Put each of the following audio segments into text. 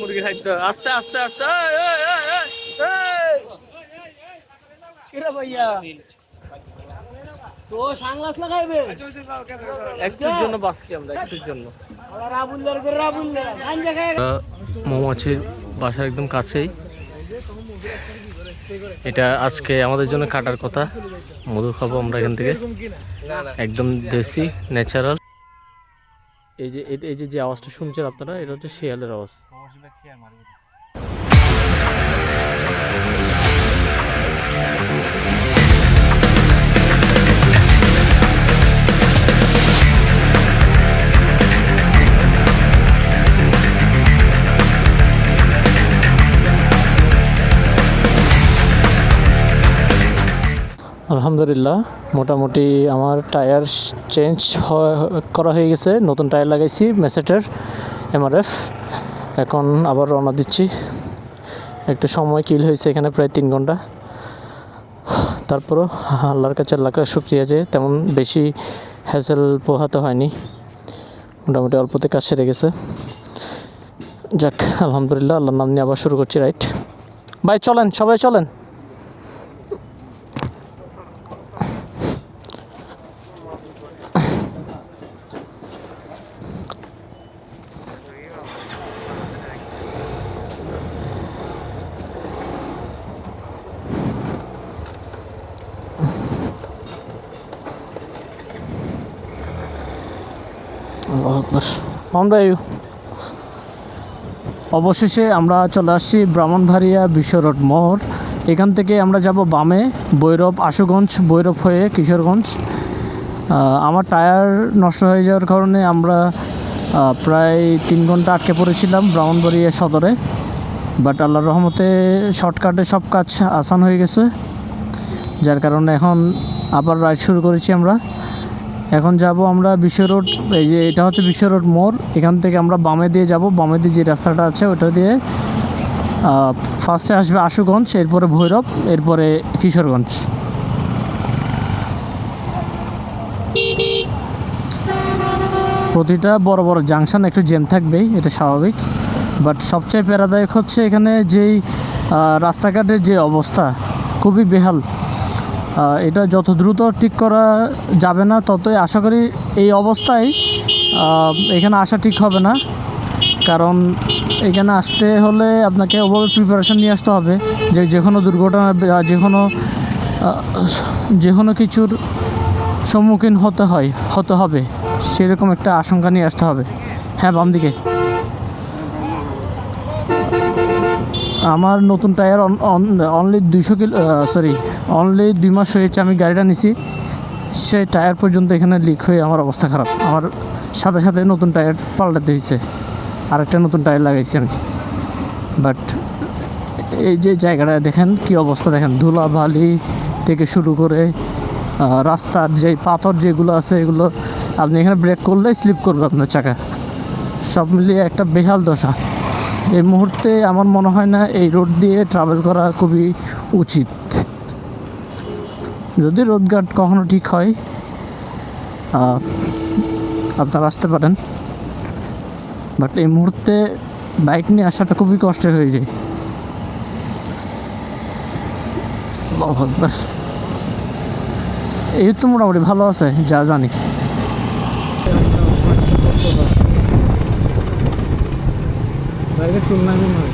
মুরগি খাইতে আস্তে আস্তে আস্তে। এই, এই, এই, এই, এই। কিরে ভাইয়া? তো সাংলাস লাগাইবে? একটুর জন্য বাঁচছি আমরা একটুর জন্য। রাবুল্লার করে রাবুল্লার গাঞ্জা খায় মৌমাছির বাসার একদম কাছেই। এটা আজকে আমাদের জন্য কাটার কথা। মধু খাব আমরা এখান থেকে। একদম দেশি ন্যাচারাল এই যে এই- যে যে আওয়াজটা শুনছেন আপনারা এটা হচ্ছে শেয়ালের আওয়াজ। আলহামদুলিল্লাহ, মোটামুটি আমার টায়ার চেঞ্জ করা হয়ে গেছে। নতুন টায়ার লাগাইছি মেসেটের এমআরএফ এখন আবার রওনা দিচ্ছি। একটু সময় কিল হয়েছে এখানে প্রায় তিন ঘণ্টা। তারপরও আল্লাহর কাছে আল্লাহ শুক্রিয়া যে তেমন বেশি হ্যাসেল পোহাতে হয়নি। মোটামুটি অল্পতে কাজ সেরে গেছে। যাক, আলহামদুলিল্লাহ, আল্লাহর নাম নিয়ে আবার শুরু করছি রাইট ভাই, চলেন, সবাই চলেন। আল্লাহু অবশেষে আমরা চলে আসছি ব্রাহ্মণবাড়িয়া বিশ্ব রোড মোড়। এখান থেকে আমরা যাব বামে, বৈরব, আশুগঞ্জ, বৈরব হয়ে কিশোরগঞ্জ। আমার টায়ার নষ্ট হয়ে যাওয়ার কারণে আমরা প্রায় তিন ঘণ্টা আটকে পড়েছিলাম ব্রাহ্মণবাড়িয়া সদরে। বাট আল্লাহর রহমতে শর্টকাটে সব কাজ আসান হয়ে গেছে। যার কারণে এখন আবার রাইড শুরু করেছি আমরা। এখন যাব আমরা বিশ্ব রোড, এই যে এটা হচ্ছে বিশ্ব রোড মোড়, এখান থেকে আমরা বামে দিয়ে যাব, বামে দিয়ে যে রাস্তাটা আছে ওটা দিয়ে ফার্স্টে আসবে আশুগঞ্জ, এরপরে ভৈরব, এরপরে কিশোরগঞ্জ। প্রতিটা বড় বড় জাংশন একটু জ্যাম থাকবেই, এটা স্বাভাবিক। বাট সবচেয়ে প্যারাদায়ক হচ্ছে এখানে যেই রাস্তাঘাটের যে অবস্থা, খুবই বেহাল। এটা যত দ্রুত ঠিক করা যাবে না ততই আশা করি এই অবস্থায় এখানে আসা ঠিক হবে না। কারণ এখানে আসতে হলে আপনাকে ওভাবে প্রিপারেশন নিয়ে আসতে হবে। যে যে কোনো দুর্ঘটনা যে কোনো যে কোনো কিছুর সম্মুখীন হতে হয়, হতে হবে। সেরকম একটা আশঙ্কা নিয়ে আসতে হবে। হ্যাঁ বাম দিকে আমার নতুন টায়ার অনলি দুইশো কিলো সরি অনলি দুই মাস হয়েছে আমি গাড়িটা নিছি। সেই টায়ার পর্যন্ত এখানে লিক হয়ে আমার অবস্থা খারাপ। আমার সাথে সাথে নতুন টায়ার পাল্টাতে হয়েছে। আরেকটা নতুন টায়ার লাগাইছি আমি। বাট এই যে জায়গাটা দেখেন, কি অবস্থা দেখেন। ধুলা বালি থেকে শুরু করে রাস্তার যে পাথর যেগুলো আছে, এগুলো আপনি এখানে ব্রেক করলে স্লিপ করবে আপনার চাকা। সব মিলিয়ে একটা বেহাল দশা। এই মুহূর্তে আমার মনে হয় না এই রোড দিয়ে ট্রাভেল করা খুবই উচিত। যদি রোডঘাট কখনো ঠিক হয় আপনারা আসতে পারেন। বাট এই মুহূর্তে বাইক নিয়ে আসাটা খুবই কষ্টের হয়ে যায়। এই তো মোটামুটি ভালো আছে, যা জানি। বাইরের টুর্নামেন্ট হয়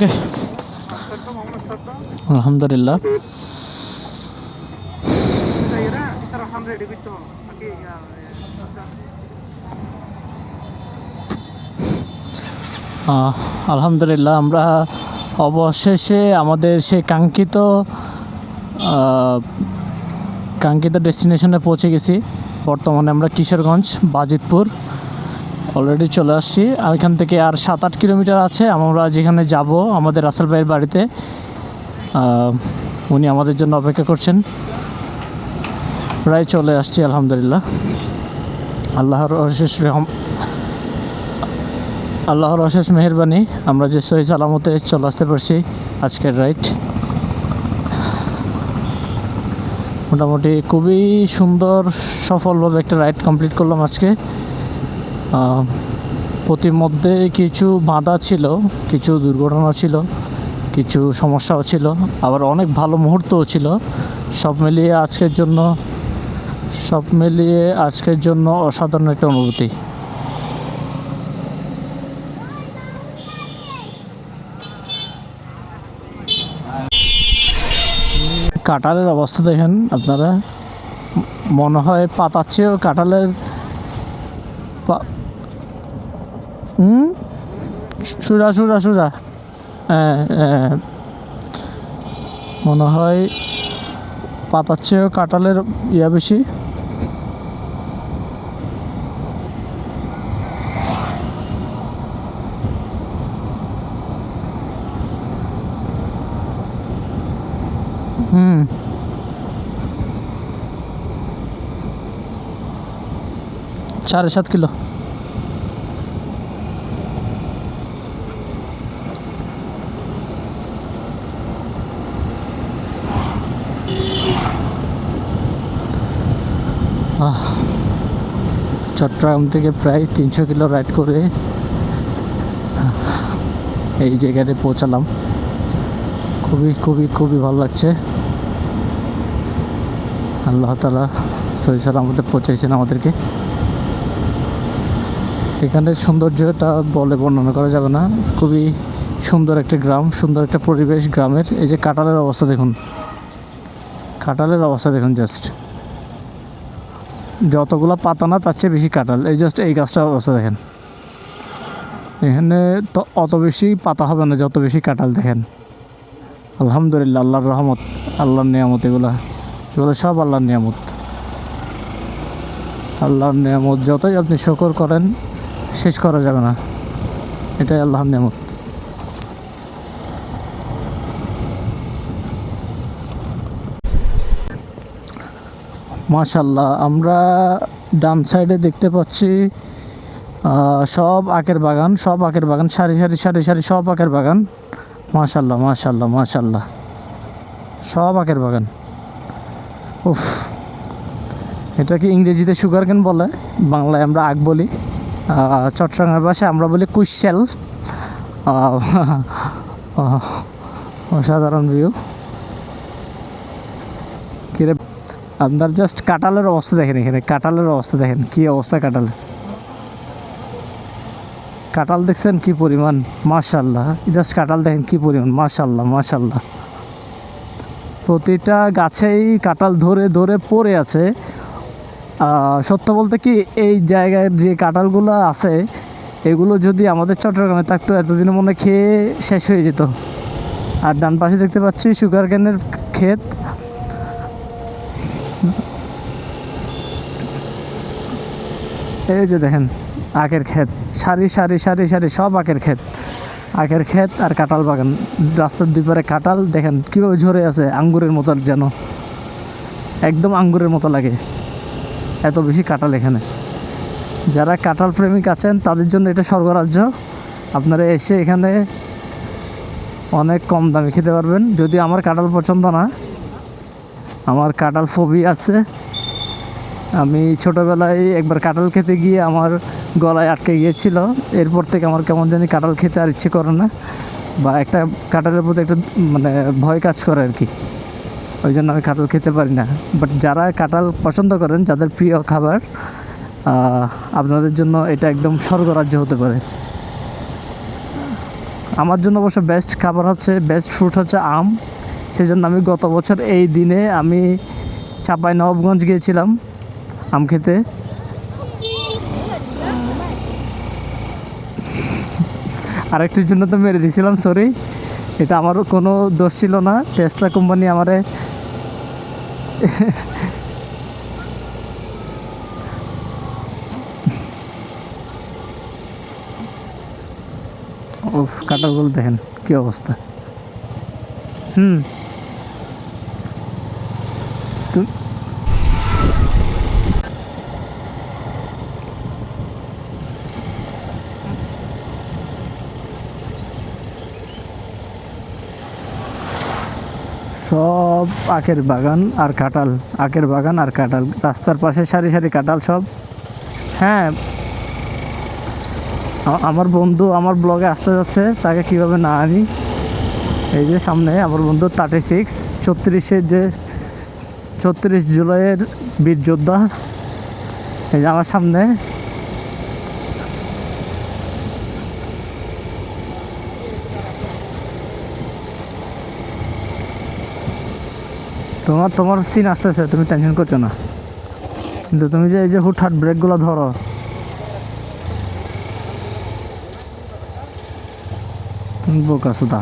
ওকে। আলহামদুলিল্লাহ। আলহামদুলিল্লাহ, আমরা অবশেষে আমাদের সেই কাঙ্ক্ষিত কাঙ্ক্ষিত ডেস্টিনেশনে পৌঁছে গেছি। বর্তমানে আমরা কিশোরগঞ্জ, বাজিতপুর অলরেডি চলে আসছি। আর এখান থেকে আর সাত আট কিলোমিটার আছে। আমরা যেখানে যাব, আমাদের রাসেল ভাইয়ের বাড়িতে উনি আমাদের জন্য অপেক্ষা করছেন। প্রায় চলে আসছি, আলহামদুলিল্লাহ। আল্লাহর অশেষ রহম আল্লাহর অশেষ মেহরবানি। আমরা যে সহি সালামতে চলে আসতে পারছি আজকের রাইড মোটামুটি খুবই সুন্দর, সফলভাবে একটা রাইড কমপ্লিট করলাম আজকে। প্রতিমধ্যে কিছু বাধা ছিল, কিছু দুর্ঘটনা ছিল, কিছু সমস্যাও ছিল, আবার অনেক ভালো মুহূর্তও ছিল। সব মিলিয়ে আজকের জন্য, সব মিলিয়ে আজকের জন্য অসাধারণ একটা অনুভূতি। কাঁঠালের অবস্থা দেখেন আপনারা। মনে হয় পাতার চেয়েও কাঁঠালের হুম? সোজা সোজা সোজা। মনে হয় পাতার চেয়েও কাঁঠালের ইয়া বেশি। হুম। সাড়ে সাত কিলো। চট্টগ্রাম থেকে প্রায় তিনশো কিলো রাইড করে এই জায়গাতে পৌঁছালাম। খুবই খুবই খুবই ভালো লাগছে। আল্লাহ তালা সহি সালামতে পৌঁছাইছেন আমাদেরকে। এখানের সৌন্দর্যটা বলে বর্ণনা করা যাবে না। খুবই সুন্দর একটা গ্রাম, সুন্দর একটা পরিবেশ গ্রামের। এই যে কাঁঠালের অবস্থা দেখুন। কাঁঠালের অবস্থা দেখুন জাস্ট যতগুলো পাতা না, তার চেয়ে বেশি কাঁঠাল। এই জাস্ট এই গাছটা অবস্থা দেখেন। এখানে তো অত বেশি পাতা হবে না, যত বেশি কাঁঠাল দেখেন। আলহামদুলিল্লাহ, আল্লাহর রহমত, আল্লাহর নিয়ামত এগুলা। এগুলো সব আল্লাহর নিয়ামত। আল্লাহর নিয়ামত যতই আপনি শকর করেন, শেষ করা যাবে না। এটাই আল্লাহর নিয়ামত। মাশাল্লাহ, আমরা ডান সাইডে দেখতে পাচ্ছি সব আখের বাগান, সব আখের বাগান, সারি সারি সারি সারি, সব আখের বাগান। মাশাল্লাহ মাশাল্লাহ মাশাল্লাহ। সব আখের বাগান। উফ এটাকে ইংরেজিতে সুগার কেন বলে? বাংলায় আমরা আখ বলি চট্টগ্রামের ভাষায় আমরা বলি কুইশেল। অসাধারণ ভিউ কিরে আপনার জাস্ট কাঁঠালের অবস্থা দেখেন এখানে, কাঁঠালের অবস্থা দেখেন, কি অবস্থা কাঁঠালের? কাঁঠাল দেখছেন কি পরিমাণ? মাশাল্লাহ জাস্ট কাঁঠাল দেখেন কি পরিমাণ? মাশাল্লাহ মাশাল্লাহ প্রতিটা গাছেই কাঁঠাল ধরে ধরে পড়ে আছে। সত্য বলতে কি, এই জায়গায় যে কাঁঠালগুলো আছে, এগুলো যদি আমাদের চট্টগ্রামে থাকতো, এতদিনে মনে খেয়ে শেষ হয়ে যেত। আর ডান পাশে দেখতে পাচ্ছি সুগার ক্যানের ক্ষেত। এই যে দেখেন, আখের ক্ষেত। সারি সারি সারি সারি, সব আখের ক্ষেত। আখের ক্ষেত আর কাঁঠাল বাগান। রাস্তার দুই পারে কাঁঠাল, দেখেন কীভাবে ঝরে আছে, আঙ্গুরের মতো যেন। একদম আঙ্গুরের মতো লাগে। এত বেশি কাঁঠাল এখানে। যারা কাঁঠাল প্রেমিক আছেন, তাদের জন্য এটা স্বর্গরাজ্য। আপনারা এসে এখানে অনেক কম দামে খেতে পারবেন। যদি আমার কাঁঠাল পছন্দ না, আমার কাঁঠাল ফবি আছে। আমি ছোটোবেলায় একবার কাঁঠাল খেতে গিয়ে আমার গলায় আটকে গিয়েছিল। এরপর থেকে আমার কেমন জানি কাঁঠাল খেতে আর ইচ্ছে করে না বা একটা কাঁঠালের প্রতি একটা মানে ভয় কাজ করে আর কি। ওই জন্য আমি কাঁঠাল খেতে পারি না। বাট যারা কাঁঠাল পছন্দ করেন, যাদের প্রিয় খাবার আপনাদের জন্য এটা একদম স্বর্গরাজ্য হতে পারে। আমার জন্য অবশ্য বেস্ট খাবার হচ্ছে বেস্ট ফ্রুট হচ্ছে আম। সেজন্য আমি গত বছর এই দিনে আমি চাপাই নবাবগঞ্জ গিয়েছিলাম। আম খেতে? আরেকটির জন্য তো মেরে দিয়েছিলাম সরি এটা আমারও কোনো দোষ ছিল না। টেস্টটা কোম্পানি আমারে উফ কাটারগুলো দেখেন, কি অবস্থা। হুম। সব আখের বাগান আর কাঁঠাল, আখের বাগান আর কাঁঠাল। রাস্তার পাশে সারি সারি কাঁঠাল সব। হ্যাঁ আমার বন্ধু আমার ব্লগে আসতে যাচ্ছে, তাকে কীভাবে না আনি? এই যে সামনে আমার বন্ধু থার্টি সিক্স ছত্রিশের যে, ছত্রিশ জুলাইয়ের বীর যোদ্ধা। এই যে আমার সামনে। তোমার তোমার সিন আসতেছে, তুমি টেনশন করছ না। কিন্তু তুমি যে এই যে হুটহাট ব্রেকগুলো ধরো। তুমি বোকা সুদা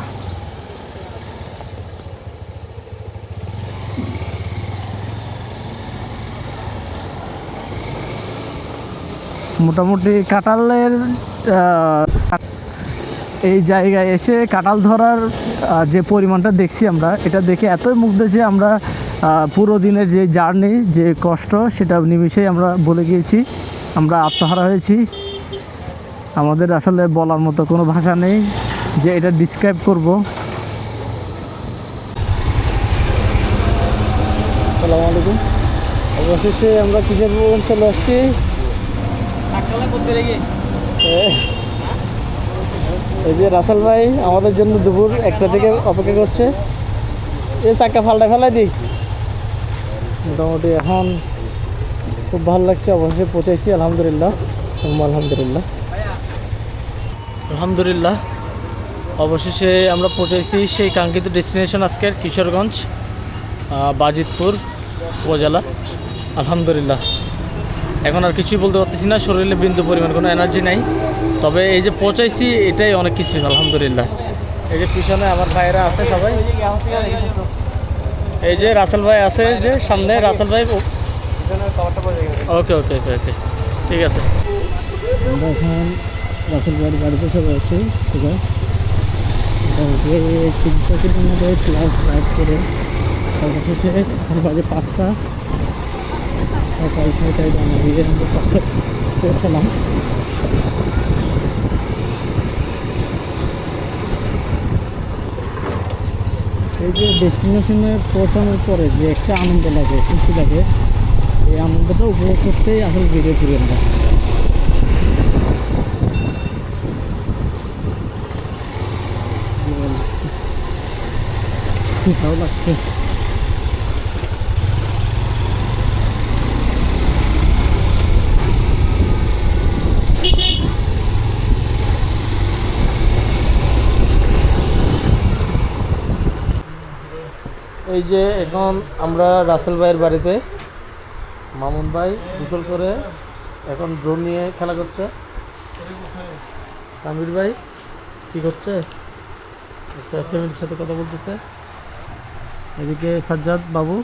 মোটামুটি কাঁঠালের এই জায়গায় এসে কাঁঠাল ধরার যে পরিমাণটা দেখছি আমরা, এটা দেখে এতই মুগ্ধ যে আমরা পুরো দিনের যে জার্নি, যে কষ্ট, সেটা নিমিশেই আমরা বলে গিয়েছি। আমরা আত্মহারা হয়েছি। আমাদের আসলে বলার মতো কোনো ভাষা নেই যে এটা ডিসক্রাইব করব। আলাইকুম। অবশেষে আমরা কিসের প্রোগ্রাম চলে আসছি? এই যে রাসেল ভাই, আমাদের জন্য দুপুর একটা থেকে অপেক্ষা করছে। এ চাক্কা ফাল্টায় ফেলাই দিই। মোটামুটি এখন খুব ভালো লাগছে অবশ্যই পৌঁছেছি আলহামদুলিল্লাহ হুম, আলহামদুলিল্লাহ। আলহামদুলিল্লাহ অবশেষে আমরা পৌঁছেছি সেই কাঙ্ক্ষিত ডেস্টিনেশন আজকের কিশোরগঞ্জ বাজিতপুর উপজেলা। আলহামদুলিল্লাহ। এখন আর কিছুই বলতে পারতেছি না শরীরে বিন্দু পরিমাণ কোনো এনার্জি নাই। তবে এই যে পৌঁছাইছি এটাই অনেক কিছু আলহামদুলিল্লাহ। এই যে পিছনে আমার ভাইয়েরা আছে সবাই। এই যে রাসেল ভাই আছে যে সামনে, রাসেল ভাই ওকে ওকে ওকে ওকে, ঠিক আছে। রাসেল ভাইয়ের বাড়িতে আছি ঠিক আছে? করে পাঁচটা। আমরা পাঁচটা পৌঁছালাম। এই যে ডেস্টিনেশনে পৌঁছানোর পরে যে একটা আনন্দ লাগে খুশি লাগে এই আনন্দটা উপভোগ করতেই আসলে বেরিয়ে পড়ি আমরা খুব ভালো লাগছে এই যে এখন আমরা রাসেল ভাইয়ের বাড়িতে মামুন ভাই গোসল করে এখন ড্রোন নিয়ে খেলা করছে। তামির ভাই কি করছে? আচ্ছা ফ্যামিলির সাথে কথা বলতেছে। এদিকে সাজ্জাদ বাবু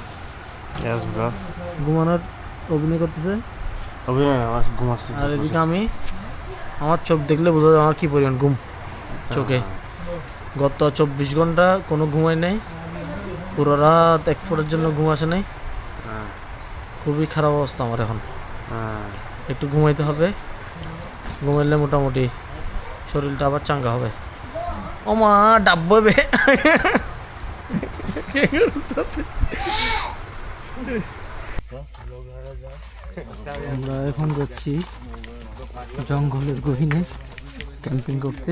ঘুমানোর অভিনয় করতেছে। অভিনয় আমার ঘুম আসছে আর এদিকে আমি আমার চোখ দেখলে বোঝা যায় আমার কী পরিমাণ ঘুম। চোখে। গত চব্বিশ ঘণ্টা কোনো ঘুমাই নাই। পুরো রাত এক ফোটার জন্য ঘুম আসে নাই। হ্যাঁ, খুবই খারাপ অবস্থা আমার এখন। হ্যাঁ। একটু ঘুমাইতে হবে। ঘুমাইলে মোটামুটি শরীরটা আবার চাঙ্গা হবে। ও মা ডাব্ববে আমরা এখন যাচ্ছি জঙ্গলের গহিনে ক্যাম্পিং করতে।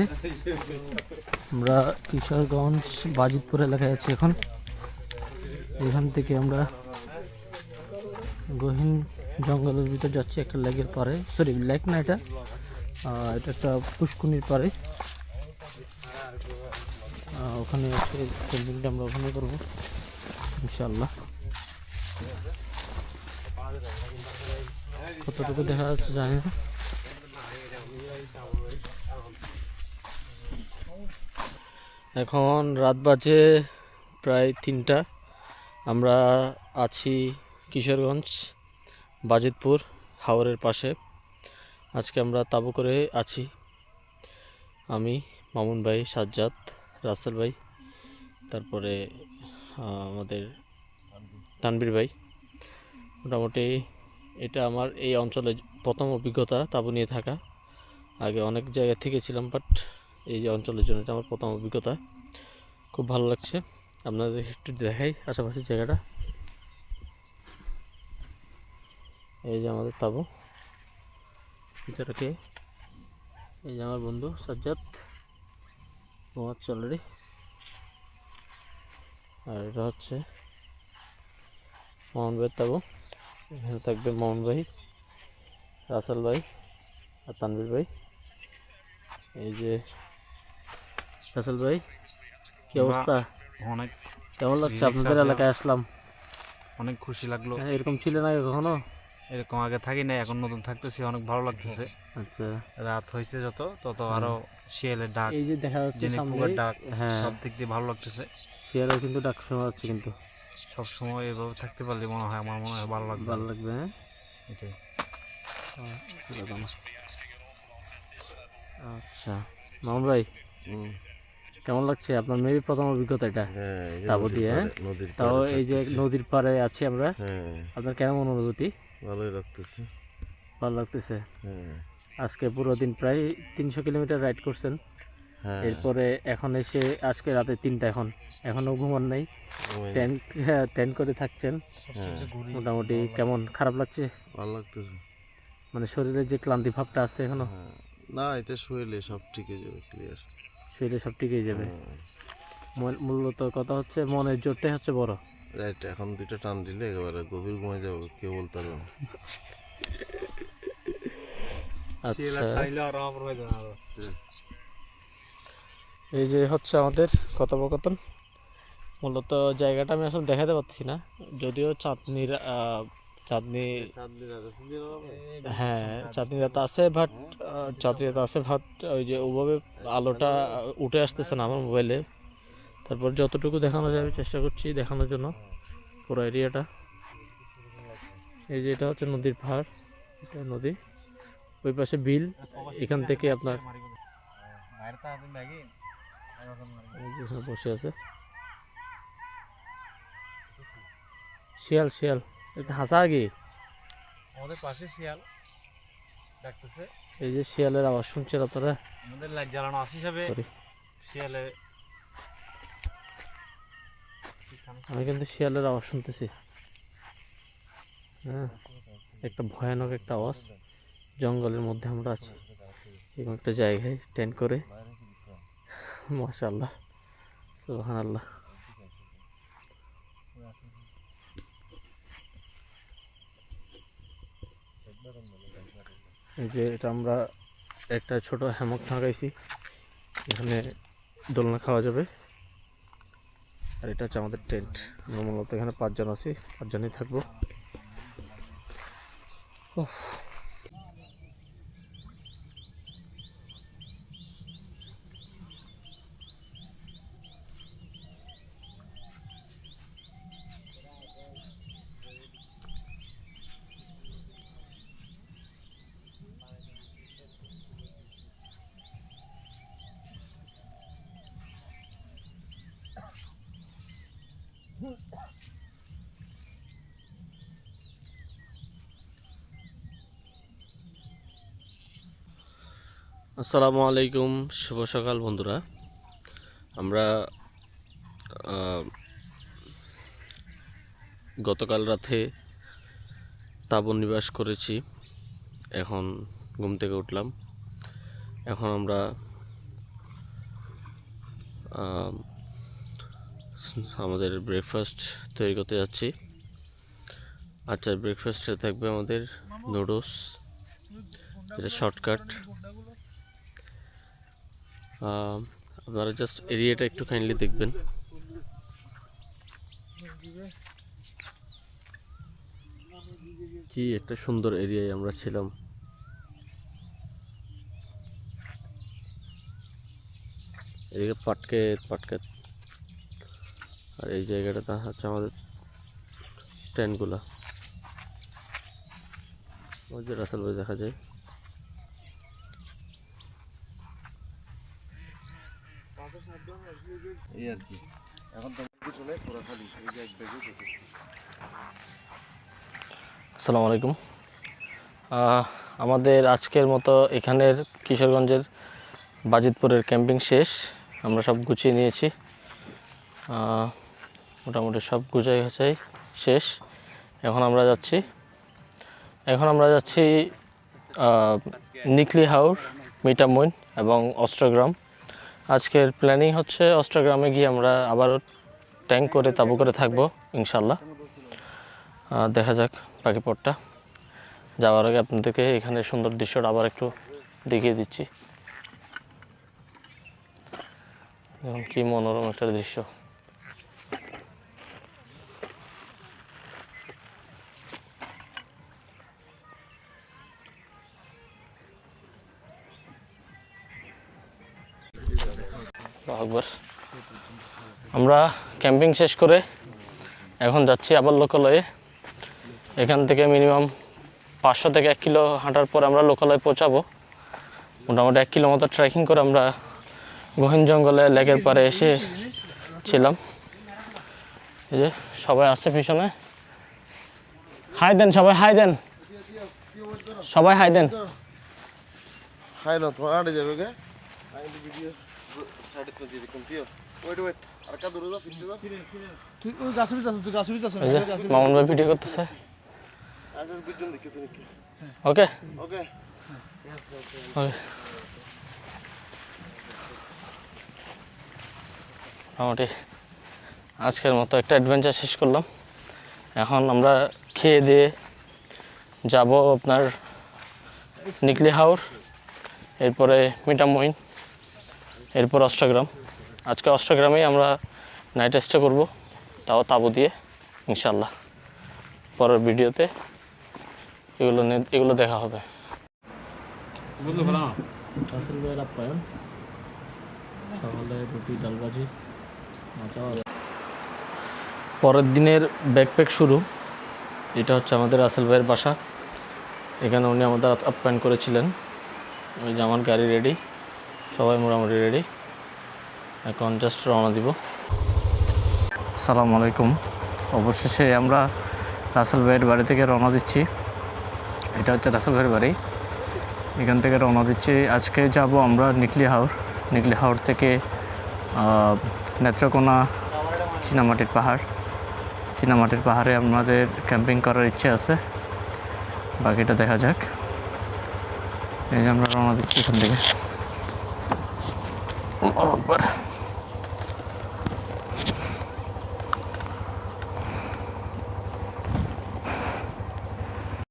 আমরা কিশোরগঞ্জ বাজিতপুর এলাকায় আছি এখন। এখান থেকে আমরা গহীন জঙ্গলের ভিতর যাচ্ছি, একটা লেকের পারে সরি লেক না এটা? এটা একটা পুষ্কুনির পারে ওখানে আমরা ওখানে করব ইনশাল্লাহ কতটুকু দেখা যাচ্ছে জানি না। এখন রাত বাজে প্রায় তিনটা। আমরা আছি কিশোরগঞ্জ, বাজিতপুর, হাওরের পাশে। আজকে আমরা তাবু করে আছি। আমি মামুন ভাই সাজ্জাদ, রাসেল ভাই, তারপরে আমাদের তানবীর ভাই। মোটামুটি এটা আমার এই অঞ্চলে প্রথম অভিজ্ঞতা তাবু নিয়ে থাকা। আগে অনেক জায়গা থেকে ছিলাম বাট এই যে অঞ্চলের জন্য এটা আমার প্রথম অভিজ্ঞতা। খুব ভালো লাগছে। আপনাদের একটু দেখাই আশেপাশের জায়গাটা। এই যে আমাদের তাবু। ভিতরকে এই যে আমার বন্ধু সাজ্জাদ ঘুমাচ্ছে অলরেডি আর এটা হচ্ছে মোহন ভাইয়ের তাবু। এখানে থাকবে মোহন ভাই রাসেল ভাই আর তানভীর ভাই। এই যে রাসেল ভাই কি অবস্থা? অনেক কেমন লাগছে? আপনাদের এলাকায় আসলাম। অনেক খুশি লাগল। হ্যাঁ, এরকম ছিল না কখনো? এরকম আগে থাকি না এখন নতুন থাকতেছি অনেক ভালো লাগতেছে। আচ্ছা। রাত হয়েছে যত তত আরও শিয়ালের ডাক এই যে দেখা যাচ্ছে সামনে ডাক হ্যাঁ। সব দিক দিয়ে ভালো লাগতেছে। শিয়ালের কিন্তু ডাক শোনা যাচ্ছে কিন্তু। সব সময় এভাবে থাকতে পারলে মনে হয় আমার মনে হয় ভালো লাগবে। ভালো লাগবে হ্যাঁ? এটাই। আচ্ছা। মামুন ভাই? কেমন লাগছে? আপনার মেবি প্রথম অভিজ্ঞতা এটা। হ্যাঁ তাবু দিয়ে, হ্যাঁ? তাও এই যে নদীর পাড়ে আছি আমরা। হ্যাঁ। আপনার কেমন অনুভূতি? ভালোই লাগতেছে। ভালো লাগতেছে। হ্যাঁ। আজকে পুরো দিন প্রায় তিনশো কিলোমিটার রাইড করছেন। হ্যাঁ। এরপরে এখন এসে আজকে রাতে তিনটা এখন। এখনও ঘুমান নাই। ওই, টেন্ট টেন্ট করে থাকছেন। মোটামুটি কেমন? খারাপ লাগছে? ভালো লাগতেছে। মানে শরীরের যে ক্লান্তি ভাবটা আছে এখনও? না এটা শুয়েলে সব ঠিক হয়ে যাবে ক্লিয়ার শরীরে সব ঠিকই যাবে। মূল- মূলত কথা হচ্ছে মনের জোরটাই হচ্ছে বড়। রাইট এখন দুইটা টান দিলে একেবারে গভীর ঘুমাই যাব কেউ বলতে পারবে না। আচ্ছা। এই যে হচ্ছে আমাদের কথোপকথন। মূলত জায়গাটা আমি আসলে দেখাতে পারছি না। যদিও চাঁদনির চাঁদনি হ্যাঁ চাঁদনি রাত আছে বাট চাঁদনি রাত আছে ভাত ওই যে ওভাবে আলোটা উঠে আসতেছে না আমার মোবাইলে। তারপর যতটুকু দেখানো যাবে চেষ্টা করছি দেখানোর জন্য পুরো এরিয়াটা। এই যে এটা হচ্ছে নদীর পাহাড় এটা নদী। ওই পাশে বিল এখান থেকে আপনার বসে আছে। শিয়াল শিয়াল। হাসা আমাদের পাশে শিয়াল ডাকতেছে। এই যে শিয়ালের আওয়াজ শুনছেন আপনারা? আমাদের লাইট জ্বালানো আছে হিসাবে. শিয়ালে আমি কিন্তু শিয়ালের আওয়াজ শুনতেছি। হ্যাঁ একটা ভয়ানক একটা আওয়াজ। জঙ্গলের মধ্যে আমরা আছি। এরকম একটা জায়গায় টেন্ট করে। মাশাল্লাহ সুবহান আল্লাহ এই যে এটা আমরা একটা ছোট হ্যামক লাগাইছি। এখানে দোলনা খাওয়া যাবে। আর এটা হচ্ছে আমাদের টেন্ট। মূলত এখানে পাঁচজন আছি, পাঁচজনই থাকব। আসসালামু আলাইকুম, শুভ সকাল বন্ধুরা। আমরা গতকাল রাতে তাবু নিবাস করেছি। এখন ঘুম থেকে উঠলাম। এখন আমরা আমাদের ব্রেকফাস্ট তৈরি করতে যাচ্ছি। আচ্ছা ব্রেকফাস্টে থাকবে আমাদের নুডলস এটা শর্টকাট আপনারা জাস্ট এরিয়াটা একটু কাইন্ডলি দেখবেন। কি একটা সুন্দর এরিয়ায় আমরা ছিলাম। এদিকে পাটকে পাটকে। আর এই জায়গাটা তা হচ্ছে আমাদের ট্রেনগুলা ওই যে রাসেল ভাই দেখা যায়। এই আর কি। এখন তো এই যে এক ব্যাগে আসসালামু আলাইকুম। আমাদের আজকের মতো এখানের কিশোরগঞ্জের বাজিতপুরের ক্যাম্পিং শেষ। আমরা সব গুছিয়ে নিয়েছি। মোটামুটি সব গুছাই গাছাই শেষ। এখন আমরা যাচ্ছি। এখন আমরা যাচ্ছি নিকলি হাউর মিটামইন এবং অস্ট্রগ্রাম আজকের প্ল্যানিং হচ্ছে অস্ট্রাগ্রামে গিয়ে আমরা আবারও ট্যাঙ্ক করে তাবু করে থাকব, ইনশাল্লাহ। দেখা যাক বাকি পথটা। যাওয়ার আগে আপনাদেরকে এখানে সুন্দর দৃশ্যটা আবার একটু দেখিয়ে দিচ্ছি। কি মনোরম একটা দৃশ্য। আকবার। আমরা ক্যাম্পিং শেষ করে এখন যাচ্ছি আবার লোকালয়ে। এখান থেকে মিনিমাম পাঁচশো থেকে এক কিলো হাঁটার পর আমরা লোকালয়ে পৌঁছাবো। মোটামুটি এক কিলো মতো ট্রেকিং করে আমরা গহীন জঙ্গলে লেকের পারে এসে ছিলাম। এই যে সবাই আছে পিছনে। হাই দেন সবাই, হাই দেন। সবাই হাই দেন। খাই না তোমার যাবে মামুন ভাই ভিডিও করতেছে। ওকে ওকে ওকে মোটামুটি আজকের মতো একটা অ্যাডভেঞ্চার শেষ করলাম। এখন আমরা খেয়ে দিয়ে যাব আপনার নিকলি হাওর এরপরে মিটামইন এরপর অষ্টগ্রাম। আজকে অষ্টগ্রামেই আমরা নাইট স্টে করব তাও তাবু দিয়ে ইনশাল্লাহ পরের ভিডিওতে এগুলো এগুলো দেখা হবে। রাসেল ভাইয়ের আপ্যায়ন। সকালে রুটি ডাল ভাজি পরের দিনের ব্যাকপ্যাক শুরু এটা হচ্ছে আমাদের আসল ভাইয়ের বাসা। এখানে উনি আমাদের আপ্যায়ন করেছিলেন। ওই যে আমার গাড়ি রেডি সবাই মোটামুটি রেডি এখন জাস্ট রওনা দিব। সালাম আলাইকুম। অবশেষে আমরা রাসেল ভাইয়ের বাড়ি থেকে রওনা দিচ্ছি। এটা হচ্ছে রাসেল ভাইয়ের বাড়ি। এখান থেকে রওনা দিচ্ছি। আজকে যাব আমরা নিকলি হাওর। নিকলি হাওর থেকে নেত্রকোনা চীনামাটির পাহাড়। চীনামাটির পাহাড়ে আমাদের ক্যাম্পিং করার ইচ্ছে আছে। বাকিটা দেখা যাক। এই যে আমরা রওনা দিচ্ছি এখান থেকে। আল্লাহু আকবার।